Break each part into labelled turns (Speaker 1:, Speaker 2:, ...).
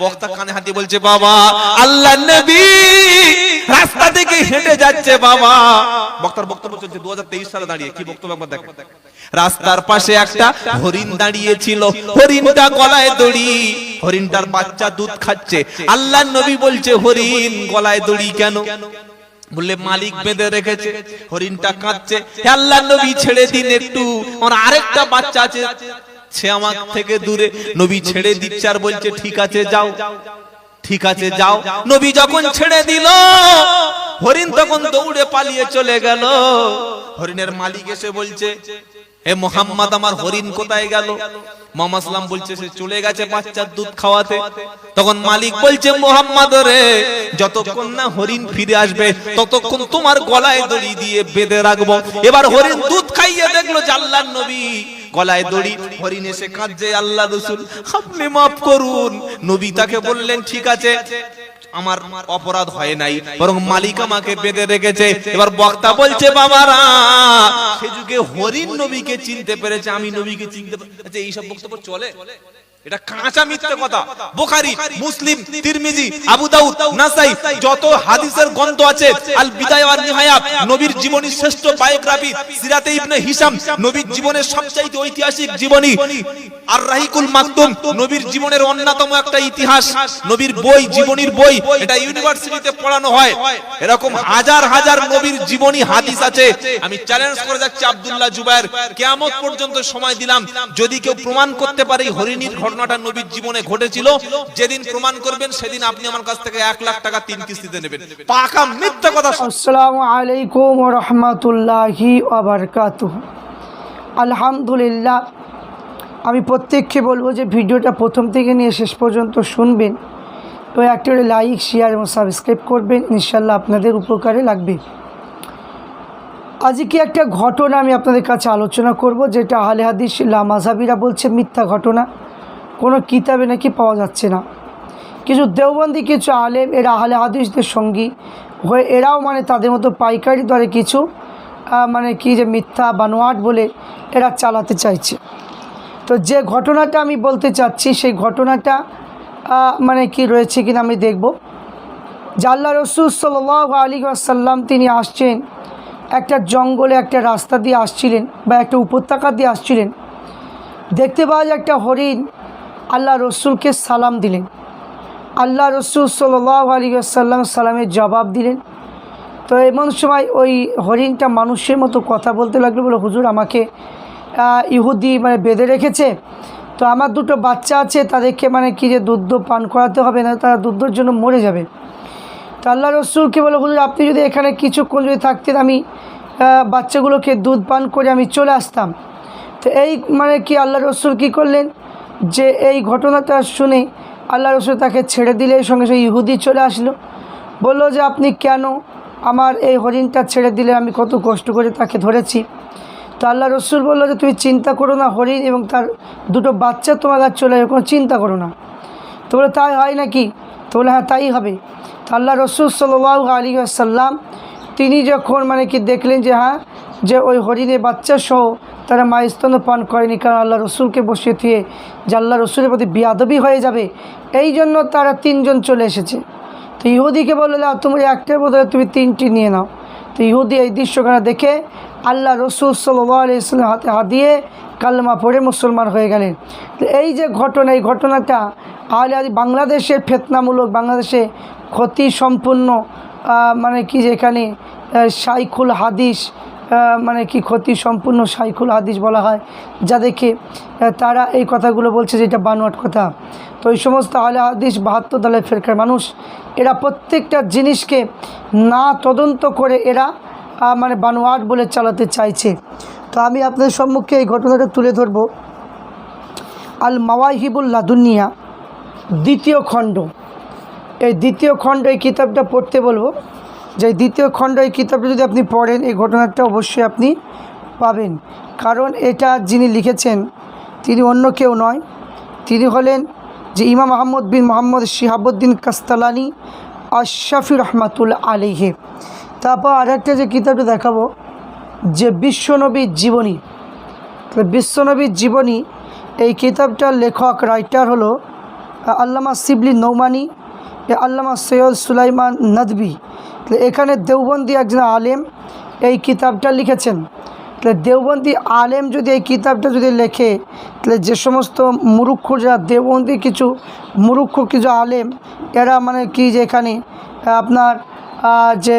Speaker 1: বক্তা কানে হাতে বলছে, বাবা আল্লাহ নবী রাস্তা থেকে হেঁটে যাচ্ছে, বাবা। বক্তার বক্তব্য চলছে দু হাজার তেইশ সালে দাঁড়িয়ে। কি বক্তব্য একবার দেখেন রাস্তার পাশে একটা হরিণ দাঁড়িয়ে ছিল হরিণটা গলায় দড়ি। হরিণটার বাচ্চা দুধ খাচ্ছে। আল্লাহ নবী বলছে, হরিণ, গলায় দড়ি কেন? বললে, মালিক বেঁধে রেখেছে, হরিণটা কাঁদছে। আল্লাহ নবী, ছেড়ে দিন একটু। আমার আরেকটা বাচ্চা আছে, সে আমার থেকে দূরে। নবী ছেড়ে দিচ্ছে আর বলছে, ঠিক আছে, যাও। ঠিক আছে, যাও। নবী যখন ছেড়ে দিল, হরিণ তখন দৌড়ে পালিয়ে চলে গেল। হরিণের মালিক এসে বলছে হে মোহাম্মদ, আমার হরিণ কোথায় গেল? বলছে, সে চলে গেছে বাচ্চার দুধ খাওয়াতে। তখন মালিক বলছে, মোহাম্মদ রে, যতক্ষণ না হরিণ ফিরে আসবে, ততক্ষণ তোমার গলায় দড়ি দিয়ে বেঁধে রাখব। এবার হরিণ দুধ খাইয়ে দেখল যে আল্লাহর নবী। গলায় দড়ি, হরিণ এসে কাঁদছে, আল্লাহ রসুল, আপনি মাফ করুন। নবী তাকে বললেন, ঠিক আছে। আমার অপরাধ হয় নাই, বরং মালিক আমাকে বেঁধে রেখেছে। এবার বক্তা বলছে, বাবারা, সে যুগে হরিণ নবীকে চিনতে পেরেছে, আমি নবীকে চিনতে পেরেছি আচ্ছা এইসব বক্তব্য চলে? এটা কাঁচা মিথ্যে কথা। বুখারী মুসলিম তিরমিজি আবু দাউদ নাসাই যত হাদিসের গ্রন্থ আছে আল বিদায়া ওয়ান নিহায়া নবীর জীবনী শ্রেষ্ঠ বায়োগ্রাফি সিরাতে ইবনে হিশাম নবীর জীবনের ঐতিহাসিক জীবনী আর রাহিকুল মাকতুম নবীর জীবনের অন্যতম একটা ইতিহাস নবীর বই জীবনীর বই এটা ইউনিভার্সিটিতে পড়ানো হয়। এরকম হাজার হাজার নবীর জীবনী হাদিস আছে। আমি চ্যালেঞ্জ করে যাচ্ছি আব্দুল্লাহ জুবায়ের। কিয়ামত পর্যন্ত সময় দিলাম। যদি কেউ প্রমাণ করতে পারে হরিণীর ঘটনাটা নবীর জীবনে ঘটেছিল, যেদিন প্রমাণ করবেন সেদিন আপনি আমার কাছ থেকে এক লাখ টাকা তিন কিস্তিতে নেবেন। পাকা মিথ্যা কথা
Speaker 2: আসসালামু আলাইকুম রহমতুল্লাহি আলহামদুলিল্লাহ, আমি প্রত্যেককে বলব যে ভিডিওটা প্রথম থেকে নিয়ে শেষ পর্যন্ত শুনবেন। তো একটা লাইক শেয়ার এবং সাবস্ক্রাইব করবেন ইনশাল্লাহ আপনাদের উপকারে লাগবে। আজকে একটা ঘটনা আমি আপনাদের কাছে আলোচনা করব, যেটা আহলে হাদিস লামাজাবিরা বলছে মিথ্যা ঘটনা। কোনো কিতাবে নাকি পাওয়া যাচ্ছে না। কিছু দেওবন্দি, কিছু আলেম, এরা আহলে হাদিসদের সঙ্গী। হয়ে এরাও মানে তাদের মতো পাইকারি দরে কিছু মানে কি যে মিথ্যা বানোয়াট বলে এরা চালাতে চাইছে। তো যে ঘটনাটা আমি বলতে চাচ্ছি, সেই ঘটনাটা মানে কি রয়েছে কিনা আমি দেখব। জাল্লা রসুল সাল আলী আসাল্লাম তিনি আসছেন, একটা জঙ্গলে একটা রাস্তা দিয়ে আসছিলেন বা একটা উপত্যকা দিয়ে আসছিলেন। দেখতে পাওয়া যায় একটা হরিণ আল্লাহ রসুলকে সালাম দিলেন। আল্লাহ রসুল সাল্লাহ আলী আসাল্লাম সালামের জবাব দিলেন। তো এমন সময় ওই হরিণটা মানুষের মতো কথা বলতে লাগল বলে হুজুর আমাকে ইহুদি মানে বেঁধে রেখেছে। তো আমার দুটো বাচ্চা আছে, তাদেরকে মানে কি যে দুধ পান করাতে হবে না, তারা দুধের জন্য মরে যাবে। তো আল্লাহ রসুলকে বলে, হুজুর, আপনি যদি এখানে কিছুক্ষণ যদি থাকতেন, আমি বাচ্চাগুলোকে দুধ পান করে আমি চলে আসতাম। তো এই মানে কি আল্লাহ রসুল কী করলেন? যে এই ঘটনাটা শুনে আল্লাহ রসুল তাকে ছেড়ে দিলে সঙ্গে সঙ্গে ইহুদি চলে আসলো। বলল যে, আপনি কেন আমার এই হরিণটা ছেড়ে দিলে আমি কত কষ্ট করে তাকে ধরেছি। তো আল্লাহ রসুল বলল যে, তুমি চিন্তা করো না, হরিণ এবং তার দুটো বাচ্চা তোমার কাছে চলে যাবে কোনো চিন্তা করো না। তো বলে, তাই হয় নাকি? তো বলে হ্যাঁ তাই হবে। তো আল্লাহ রসুল সাল্লাহ আলী আসাল্লাম তিনি যখন মানে কি দেখলেন যে হ্যাঁ যে ওই হরিণের বাচ্চা সহ তারা মায়স্তন পান করেনি কারণ আল্লাহ রসুলকে বসিয়ে দিয়ে যে আল্লাহ রসুলের প্রতি বিয়াদবি হয়ে যাবে এই জন্য তারা তিনজন চলে এসেছে। তো ইহুদিকে বলল "না, তুমি একটার বদলে তুমি তিনটি নিয়ে নাও। তো ইহুদি এই দৃশ্যখানা দেখে আল্লাহ রসুল সাল্লামের হাতে হাত দিয়ে কালমা পড়ে মুসলমান হয়ে গেলেন। তো এই যে ঘটনা এই ঘটনাটা আহলে আদি বাংলাদেশের ফেতনামূলক বাংলাদেশে ক্ষতি সম্পূর্ণ মানে কি যেখানে আহ, শাইখুল হাদিস মানে কি ক্ষতি সম্পূর্ণ শাইখুল হাদিস বলা হয় যাদেরকে তারা এই কথাগুলো বলছে যেটা বানোয়াট কথা। তো এই সমস্ত আহলে হাদিস বাহাত্তর দলের ফেরকার মানুষ, এরা প্রত্যেকটা জিনিসকে না তদন্ত করে এরা মানে বানোয়াট বলে চালাতে চাইছে। তো আমি আপনাদের সম্মুখে এই ঘটনাটা তুলে ধরবো। আল মাওয়াহিবুল লাদুনিয়া, দ্বিতীয় খণ্ড। এই দ্বিতীয় খণ্ড এই কিতাবটা পড়তে বলব। যে দ্বিতীয় খণ্ড এই কিতাবটা যদি আপনি পড়েন, এই ঘটনাটা অবশ্যই আপনি পাবেন। কারণ এটা যিনি লিখেছেন, তিনি অন্য কেউ নয়। তিনি হলেন যে ইমাম আহমদ বিন মোহাম্মদ শিহাবুদ্দিন কাস্তালানি আশাফি রহমাতুল আলিহে তারপর আর একটা যে কিতাবটা দেখাবো, যে বিশ্বনবীর জীবনী। বিশ্বনবীর জীবনী, এই কিতাবটার লেখক রাইটার হলো আল্লামা শিবলি নৌমানি। আল্লামা সৈয়দ সুলাইমান নদবি। এখানে দেওবন্দি একজন আলেম এই কিতাবটা লিখেছেন। তাহলে দেওবন্দি আলেম যদি এই কিতাবটা যদি লেখে, তাহলে যে সমস্ত মুরুক্ষ যারা দেওবন্দি কিছু, মুরুক্ষ কিছু আলেম, এরা মানে কি যে এখানে আপনার যে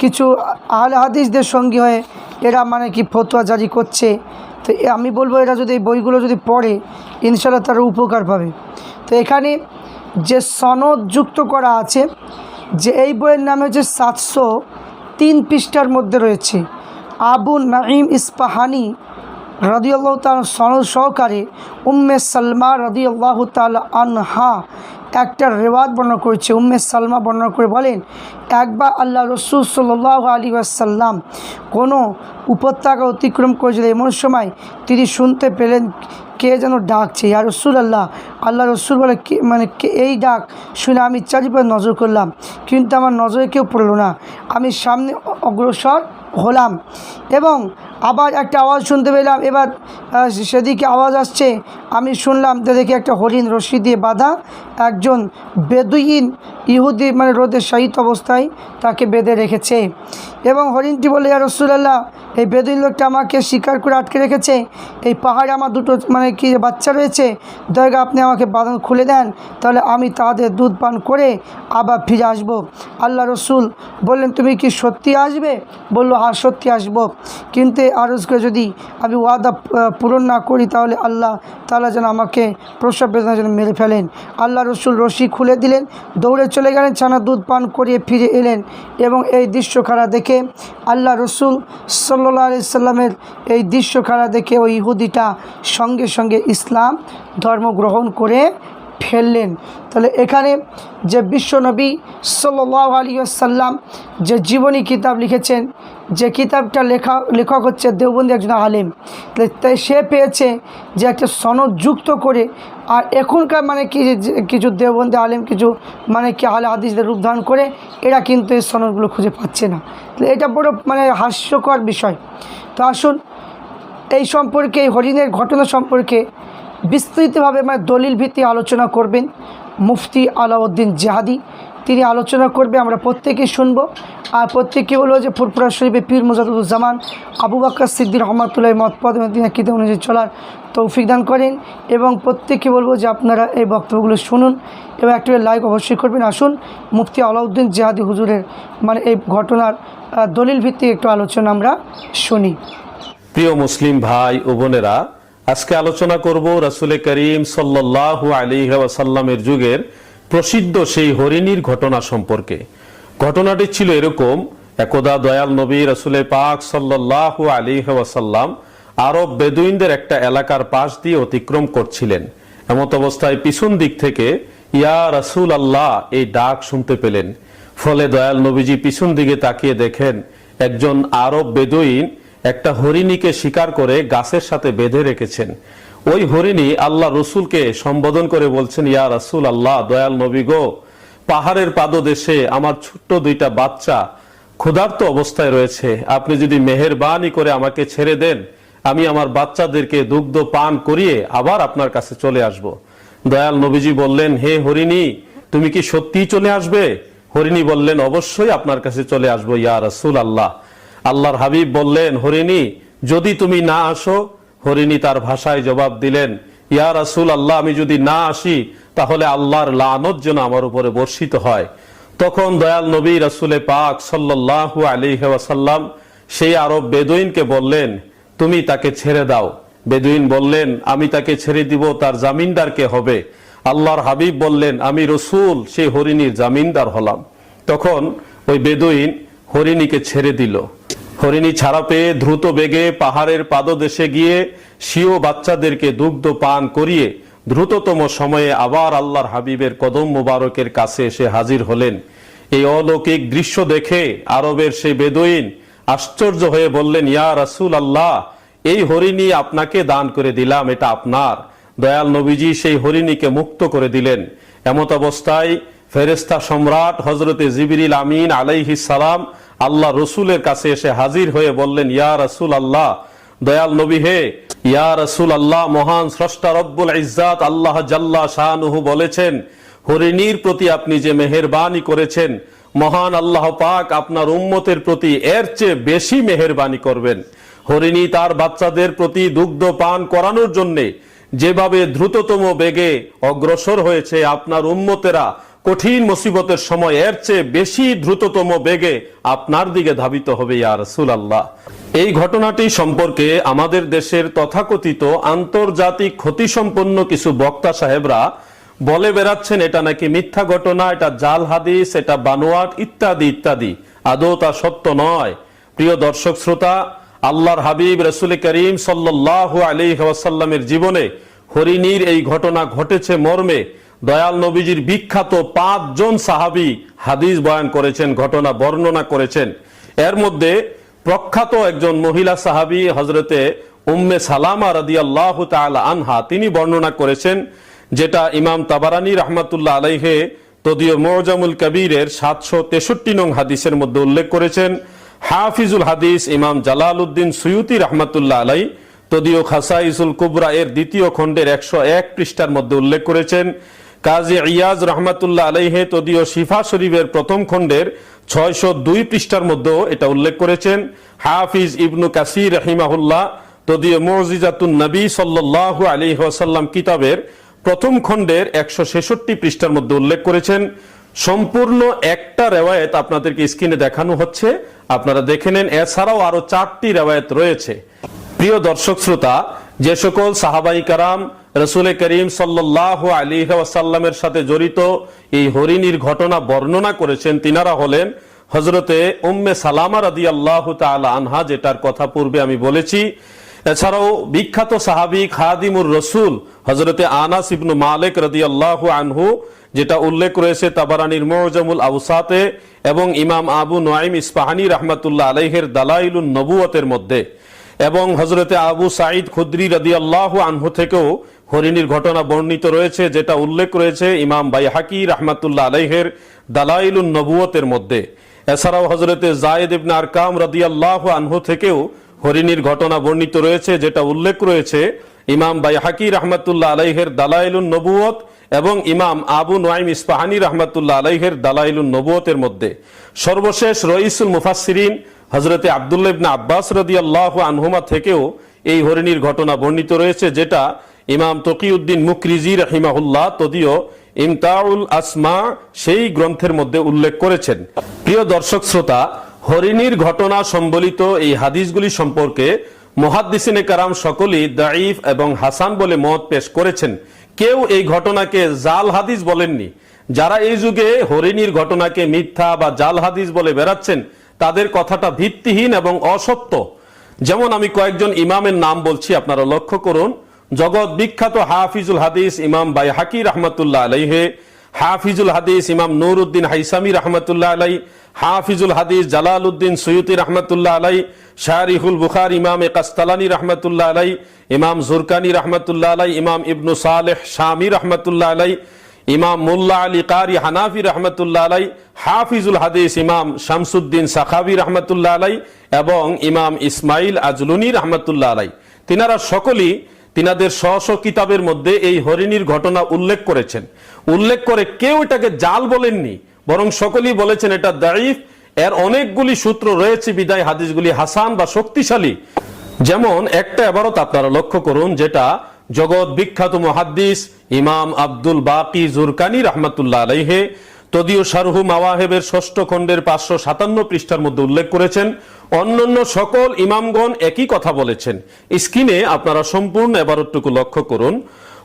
Speaker 2: কিছু আহলে হাদিসদের সঙ্গী হয়ে এরা মানে কি ফতোয়া জারি করছে। তো আমি বলব এরা যদি এই বইগুলো যদি পড়ে ইনশাল্লাহ তারা উপকার পাবে। তো এখানে যে সনদ যুক্ত করা আছে, যে এই বইয়ের নাম হচ্ছে সাতশো তিন পৃষ্ঠার মধ্যে রয়েছে। আবু নাইম ইস্পাহানি রদিয়াল্লাহ তাল সনদ সহকারে উম্মে সালমা রদিয়াল্লাহ তাল আনহা একটা রেওয়াজ বর্ণনা করেছে। উম্মে সালমা বর্ণনা করে বলেন, একবার আল্লাহ রসুল সাল্লাহ আলী আসাল্লাম কোনো উপত্যকা অতিক্রম করেছিল এমন সময় তিনি শুনতে পেলেন কে যেন ডাকছে ইয়া রসুল আল্লাহ আল্লাহ রসুল বলে, কে মানে কে এই ডাক শুনে আমি চারিপাশে নজর করলাম। কিন্তু আমার নজরে কেউ পড়ল না। আমি সামনে অগ্রসর হলাম এবং আবার একটা আওয়াজ শুনতে পেলাম। এবার সেদিকে আওয়াজ আসছে। আমি শুনলাম দেখি একটা হরিণ রশি দিয়ে বাঁধা, একজন বেদুইন ইহুদি মানে রোদে শাহিত অবস্থায় তাকে বেঁধে রেখেছে। এবং হরিণটি বলে, ইয়া রসুলাল্লাহ, এই বেদুইন লোকটা আমাকে শিকার করে আটকে রেখেছে। এই পাহাড়ে আমার দুটো মানে কি বাচ্চা রয়েছে, দয়া আপনি আমাকে বাঁধন খুলে দেন, তাহলে আমি তাদের দুধ পান করে আবার ফিরে আসব। আল্লাহ রসুল বললেন, তুমি কি সত্যি আসবে? বলল হ্যাঁ সত্যি আসব। কিন্তু আরজকে যদি আমি ওয়াদা পূরণ না করি, তাহলে আল্লাহ তাহলে যেন আমাকে প্রসব বেদনা যেন মেরে ফেলেন। আল্লাহ রসুল রশি খুলে দিলেন, দৌড়ে চলে গেলেন, ছানা দুধ পান করিয়ে ফিরে এলেন এবং এই দৃশ্যখানা দেখে আল্লাহ রসুল সাল্লা আলি সাল্লামের এই দৃশ্যখানা দেখে ওই ইহুদিটা সঙ্গে সঙ্গে ইসলাম ধর্ম গ্রহণ করে ফেললেন। তাহলে এখানে যে বিশ্বনবী সাল্লাহ আলী সাল্লাম যে জীবনী কিতাব লিখেছেন যে কিতাবটা লেখা লেখক হচ্ছে দেওবন্দি একজন আলেম। তাই সে পেয়েছে যে একটা সনদ যুক্ত করে, আর এখনকার মানে কি কিছু দেওবন্দি আলেম, কিছু মানে কি আলে হাদিসদের রূপ ধারণ করে, এরা কিন্তু এই সনদগুলো খুঁজে পাচ্ছে না। এটা বড় মানে হাস্যকর বিষয়। তো আসুন, এই সম্পর্কে, এই হরিণের ঘটনা সম্পর্কে বিস্তৃতভাবে মানে দলিল ভিত্তি আলোচনা করবেন মুফতি আলাউদ্দিন জাহাদি। তিনি আলোচনা করবে, আমরা প্রত্যেকেই শুনব। আর প্রত্যেকে বলব যে ফুরপুরা শরীফে পীর মুজাদুজ্জামান আবু বাক্কর সিদ্দির রহমতুল্লাহ মতপদ কিতে অনুযায়ী চলার তৌফিক দান করেন এবং প্রত্যেককে বলব যে আপনারা এই বক্তব্যগুলো শুনুন এবং একটু লাইক অবশ্যই করবেন। আসুন, মুফতি আলাউদ্দিন জাহাদি হুজুরের মানে এই ঘটনার দলিল ভিত্তিক একটু আলোচনা আমরা শুনি।
Speaker 3: প্রিয় মুসলিম ভাই ও বোনেরা, আজকে আলোচনা করব রাসুলে করিম সাল্লাল্লাহু আলাইহি ওয়াসাল্লামের যুগের প্রসিদ্ধ সেই হরিণীর ঘটনা সম্পর্কে। ঘটনাটি ছিল এরকম, একদা দয়াল নবী রাসুলে পাক সাল্লাল্লাহু আলী ওয়াসাল্লাম আরব বেদুইনদের একটা এলাকার পাশ দিয়ে অতিক্রম করছিলেন। এমত অবস্থায় পিছন দিক থেকে ইয়া রাসূল আল্লাহ এই ডাক শুনতে পেলেন। ফলে দয়াল নবীজি পিছন দিকে তাকিয়ে দেখেন, একজন আরব বেদুইন একটা হরিণীকে শিকার করে গাছের সাথে বেঁধে রেখেছেন। ওই হরিণী আল্লাহ রসুলকে সম্বোধন করে বলছেন, ইয়া রাসূল আল্লাহ দয়াল নবী গো পাহাড়ের পাদদেশে আমার ছোট্ট দুইটা বাচ্চা ক্ষুধার্ত অবস্থায় রয়েছে। আপনি যদি মেহেরবানি করে আমাকে ছেড়ে দেন, আমি আমার বাচ্চাদেরকে দুগ্ধ পান করিয়ে আবার আপনার কাছে চলে আসব। দয়াল নবীজি বললেন, হে হরিণী, তুমি কি সত্যিই চলে আসবে? হরিণী বললেন, অবশ্যই আপনার কাছে চলে আসব, ইয়া রাসূল আল্লাহ আল্লাহর হাবিব বললেন, হরিণী, যদি তুমি না আসো, হরিণী তার ভাষায় জবাব দিলেন ইয়া রাসূল আল্লাহ আমি যদি না আসি, তাহলে আল্লাহর লানত যেন আমার উপরে বর্ষিত হয়। তখন দয়াল নবী রাসূলে পাক সাল্লাল্লাহু আলাইহি ওয়াসাল্লাম সেই আরব বেদুইনকে বললেন, তুমি তাকে ছেড়ে দাও। বেদুইন বললেন, আমি তাকে ছেড়ে দিব, তার জামিনদার কে হবে? আল্লাহর হাবিব বললেন, আমি রসুল, সেই হরিণীর জামিনদার হলাম। তখন ওই বেদুইন হরিণীকে ছেড়ে দিল। হরিণী ছাড়া পেয়ে দ্রুত বেগে পাহাড়ের পাদদেশে গিয়ে সিও বাচ্চাদেরকে দুগ্ধ পান করিয়ে দ্রুততম সময়ে আবার আল্লাহর হাবিবের কদম মোবারকের কাছে এসে হাজির হলেন। এই অলৌকিক দৃশ্য দেখে আরবের সেই বেদুইন আশ্চর্য হয়ে বললেন, ইয়া রাসুল আল্লাহ এই হরিণী আপনাকে দান করে দিলাম, এটা আপনার। দয়াল নবীজি সেই হরিণীকে মুক্ত করে দিলেন। এমত অবস্থায় ফেরেস্তা সম্রাট হজরতে জিবিরিল আমিন আলাইহিস সালাম আল্লাহ রসুলের কাছে এসে হাজির হয়ে বললেন, ইয়া রসুল আল্লাহ দয়াল নবী হে, ইয়া রসুল আল্লাহ মহান স্রষ্টা রব্বুল ইজ্জাত আল্লাহ জাল্লা শাহানুহু বলেছেন, হরিণীর প্রতি আপনি যে মেহেরবানি করেছেন, মহান আল্লাহ পাক আপনার উম্মতের প্রতি এর চেয়ে বেশি মেহেরবানি করবেন। হরিণী তার বাচ্চাদের প্রতি দুগ্ধ পান করানোর জন্যে যেভাবে দ্রুততম বেগে অগ্রসর হয়েছে আপনার উম্মতেরা কঠিন মুসিবতের সময় এর চেয়ে বেশি দ্রুততম বেগে আপনার দিকে ধাবিত হবে ইয়া রসুল আল্লাহ এই ঘটনাটি সম্পর্কে আমাদের দেশের তথাকথিত আন্তর্জাতিক ক্ষতিসম্পন্ন কিছু বক্তা সাহেবরা বলে বেড়াচ্ছেন, এটা নাকি মিথ্যা ঘটনা, এটা জাল হাদিস, এটা বানোয়াট, ইত্যাদি ইত্যাদি। আদৌ তা সত্য নয়। প্রিয় দর্শক শ্রোতা, আল্লাহর হাবিব রসুল করিম সাল্লাহ আলী ওয়াসাল্লামের জীবনে হরিণীর এই ঘটনা ঘটেছে মর্মে। দয়াল নবীজির বিখ্যাত পাঁচজন সাহাবী হাদিস বয়ান করেছেন, ঘটনা বর্ণনা করেছেন। এর মধ্যে প্রখ্যাত একজন মহিলা সাহাবী হজরতে উম্মে সালামা রাদি আল্লাহ আনহা, তিনি বর্ণনা করেছেন, যেটা ইমাম তাবারানি রহমাতুল্লাহ আলাইহে তদীয় মোজামুল কবিরের সাতশো তেষট্টি নং হাদিসের মধ্যে উল্লেখ করেছেন, হাফিজুল হাদিস ইমাম জালাল উদ্দিন সুয়ুতি রহমাতুল্লাহ আলাই তদীয় খাসাইসুল কুবরা এর দ্বিতীয় খণ্ডের একশো এক পৃষ্ঠার মধ্যে উল্লেখ করেছেন কাজী ইয়াজ রহমাতুল্লাহ আলাইহে তদীয় শিফা শরীফের প্রথম খণ্ডের ছয়শো দুই পৃষ্ঠার মধ্যেও এটা উল্লেখ করেছেন। হাফিজ ইবনু কাসির রহিমাহুল্লাহ তদীয় মজিজাতুন নবী সাল্লাহ আলী ওয়াসাল্লাম কিতাবের প্রথম খণ্ডের একশো ছেষট্টি পৃষ্ঠার মধ্যে উল্লেখ করেছেন। সম্পূর্ণ একটা রেওয়ায়ত আপনাদেরকে স্ক্রিনে দেখানো হচ্ছে। আপনারা দেখে নেন, এছাড়াও আরও চারটি রেওয়ায়ত রয়েছে। প্রিয় দর্শক শ্রোতা, যে সকল সাহাবাই কারাম রসুল করিম সাল্লাহ আলী ওয়াসাল্লামের সাথে জড়িত এই হরিণীর ঘটনা বর্ণনা করেছেন, তিনারা হলেন হজরতে উম্মে সালামা রাদি আল্লাহ আনহা, যেটার কথা পূর্বে আমি বলেছি। এছাড়াও বিখ্যাত সাহাবি খাদিমুর রসুল হজরতে আনাস ইবনু মালিক রদি আল্লাহ আনহু, যেটা উল্লেখ রয়েছে তাবারানির মৌজামুল আউসাতে এবং ইমাম আবু নোয়াইম ইস্পাহানি রহমতুল্লাহ আলহের দালাইলুন নবুয়তের মধ্যে। এবং হজরতে আবু সাঈদ খুদ্রি রদি আল্লাহ আনহু থেকেও হরিণীর ঘটনা বর্ণিত রয়েছে, যেটা উল্লেখ রয়েছে ইমাম বাইহাকি রহমতুল্লাহ আলহের দালাইলুন নবুয়তের মধ্যে। এছাড়াও হজরতে জায়েদ ইবনে আরকাম রদি আল্লাহ আনহু থেকেও হরিণীর ঘটনা বর্ণিত রয়েছে, যেটা উল্লেখ রয়েছে ইমাম বাইহাকি রহমতুল্লাহ আলাইহের দালাইলুন নবুয়ত এবং ইমাম আবু নোয়াইম ইস্পাহানি রহমতুল্লাহ আলাইহের দালাইলুন নবুয়তের মধ্যে। সর্বশেষ রইসুল মুফাসিরিন হজরতে আবদুল্লাহ ইবনে আব্বাস রদি আল্লাহ আনহুমা থেকেও এই হরিণীর ঘটনা বর্ণিত রয়েছে, যেটা ইমাম তকিউদ্দিন মুকরিজি রহিমাহুল্লাহ তদীয় ইমতাউল আসমা সেই গ্রন্থের মধ্যে উল্লেখ করেছেন। প্রিয় দর্শক শ্রোতা, হরিণীর ঘটনা সম্বলিত এই হাদিসগুলি সম্পর্কে মহাদ্দিসিনে কারাম সকলেই দাইফ এবং হাসান বলে মত পেশ করেছেন। কেউ এই ঘটনাকে জাল হাদিস বলেননি। যারা এই যুগে হরিণীর ঘটনাকে মিথ্যা বা জাল হাদিস বলে বেড়াচ্ছেন, তাদের কথাটা ভিত্তিহীন এবং অসত্য। যেমন আমি কয়েকজন ইমামের নাম বলছি, আপনারা লক্ষ্য করুন। জগৎ বিখ্যাত হাফিজুল হাদিস ইমাম বাই হাকি রহমতুল্লাহ আলাইহে, হাফিজুল হাদিস ইমাম নুর উদ্দিন হাইসামি রহমতুল্লাহ আলাই হাফিজুল হাদিস জালাল উদ্দিন সৈয়দি রহমতুল্লাহ আলাই শাহরিহুল বুখার ইমাম কাস্তালানি রহমতুল্লাহ আলাই ইমাম জুরকানি রহমতুল্লাহ আলাই ইমাম ইবনু সালেহ শামি রহমতুল্লাহ আলাই ইমাম মুল্লা আলী কারি হানাফি রহমতুল্লাহ আলাই হাফিজুল হাদিস ইমাম শামসুদ্দিন সাখাবি রহমতুল্লাহ আলাই এবং ইমাম ইসমাইল আজলুনি রহমতুল্লাহ আলাই তিনারা সকলেই তিনাদের স্ব কিতাবের মধ্যে এই হরিণীর ঘটনা উল্লেখ করেছেন। উল্লেখ করে কেউ এটাকে জাল বলেননি, বরং সকলেই বলেছেন এটা দাইফ এর অনেকগুলি সূত্র রয়েছে বিদায় হাদিসগুলি হাসান বা শক্তিশালী। যেমন একটা এবারত আপনারা লক্ষ্য করুন, যেটা জগৎ বিখ্যাত মহাদ্দিস ইমাম আব্দুল বাকি জুরকানি রহমতুল্লাহ আলাইহে তদীয় শারহু মাওয়াহেবের ষষ্ঠ খণ্ডের পাঁচশো সাতান্ন পৃষ্ঠার মধ্যে উল্লেখ করেছেন অন্যান্য সকল ইমামগণ একই কথা বলেছেন স্ক্রিনে আপনারা সম্পূর্ণ এবারটুকু লক্ষ্য করুন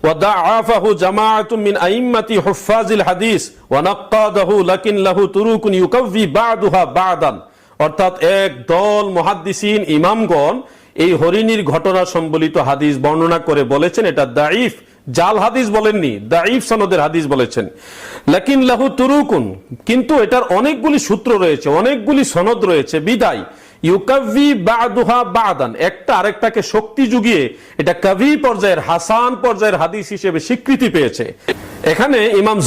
Speaker 3: وضعفه جماعة من أئمة حفاظ الحديث ونقاده لكن له طرق يكفي بعضها بعضا অর্থাৎ এক দল মহাদ্দিসিন ইমামগণ এই হরিণীর ঘটনা সম্বলিত হাদিস বর্ণনা করে বলেছেন এটা দাইফ জাল হাদিস বলেননি, দাঈফ সনদের হাদিস বলেছেন। লাকিন লাহু তুরুকুন, কিন্তু এটার অনেকগুলি সূত্র রয়েছে, অনেকগুলি সনদ রয়েছে, বিদায়। হাসান পর্যায়ের হাদিস হিসেবে স্বীকৃতি পেয়েছে। এখানে ইমাম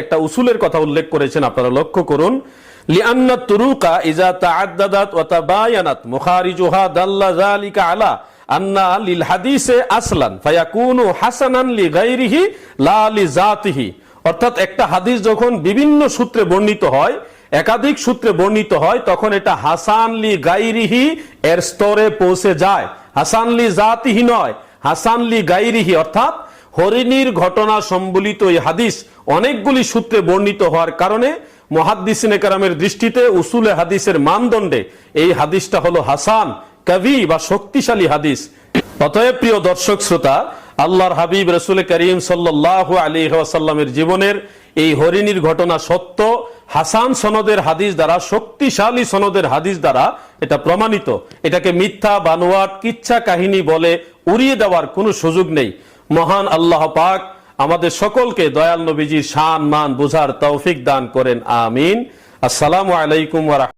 Speaker 3: একটা উসুলের কথা উল্লেখ করেছেন, আপনারা লক্ষ্য করুন। লিআন্না তুরুকা ইজা তাআদ্দাদাত আলা আন্না লিল হাদিসে আসলান, ফায়াকুনু হাসানান লি গাইরিহি লা লি জাতিহি। অর্থাৎ একটা হাদিস যখন বিভিন্ন সূত্রে বর্ণিত হয়, একাধিক সূত্রে বর্ণিত হয়, তখন এটা হাসান লি গাইরিহি এর স্তরে পৌঁছে যায়। হাসান লি জাতিহি নয়, হাসান লি গাইরিহি অর্থাৎ হরিণীর ঘটনা সম্বলিত এই হাদিস অনেকগুলি সূত্রে বর্ণিত হওয়ার কারণে মহাদ্দিসিনে কারামের দৃষ্টিতে উসুলে হাদিসের মানদণ্ডে এই হাদিসটা হলো হাসান। কবি বা শক্তিশালী হাদিস। অতএব প্রিয় দর্শক শ্রোতা, আল্লাহর হাবিব রসুল করিম সাল্লাহ আলী ওয়াসাল্লামের জীবনের এই হরিণীর ঘটনা সত্য, হাসান সনদের হাদিস দ্বারা, শক্তিশালী সনদের হাদিস দ্বারা এটা প্রমাণিত। এটাকে মিথ্যা, বানোয়াট, কিচ্ছা কাহিনী বলে উড়িয়ে দেওয়ার কোনো সুযোগ নেই। মহান আল্লাহ পাক আমাদের সকলকে দয়াল নবীজির শান, মান, বুঝার তৌফিক দান করেন। আমিন। আসসালামু আলাইকুম ওয়া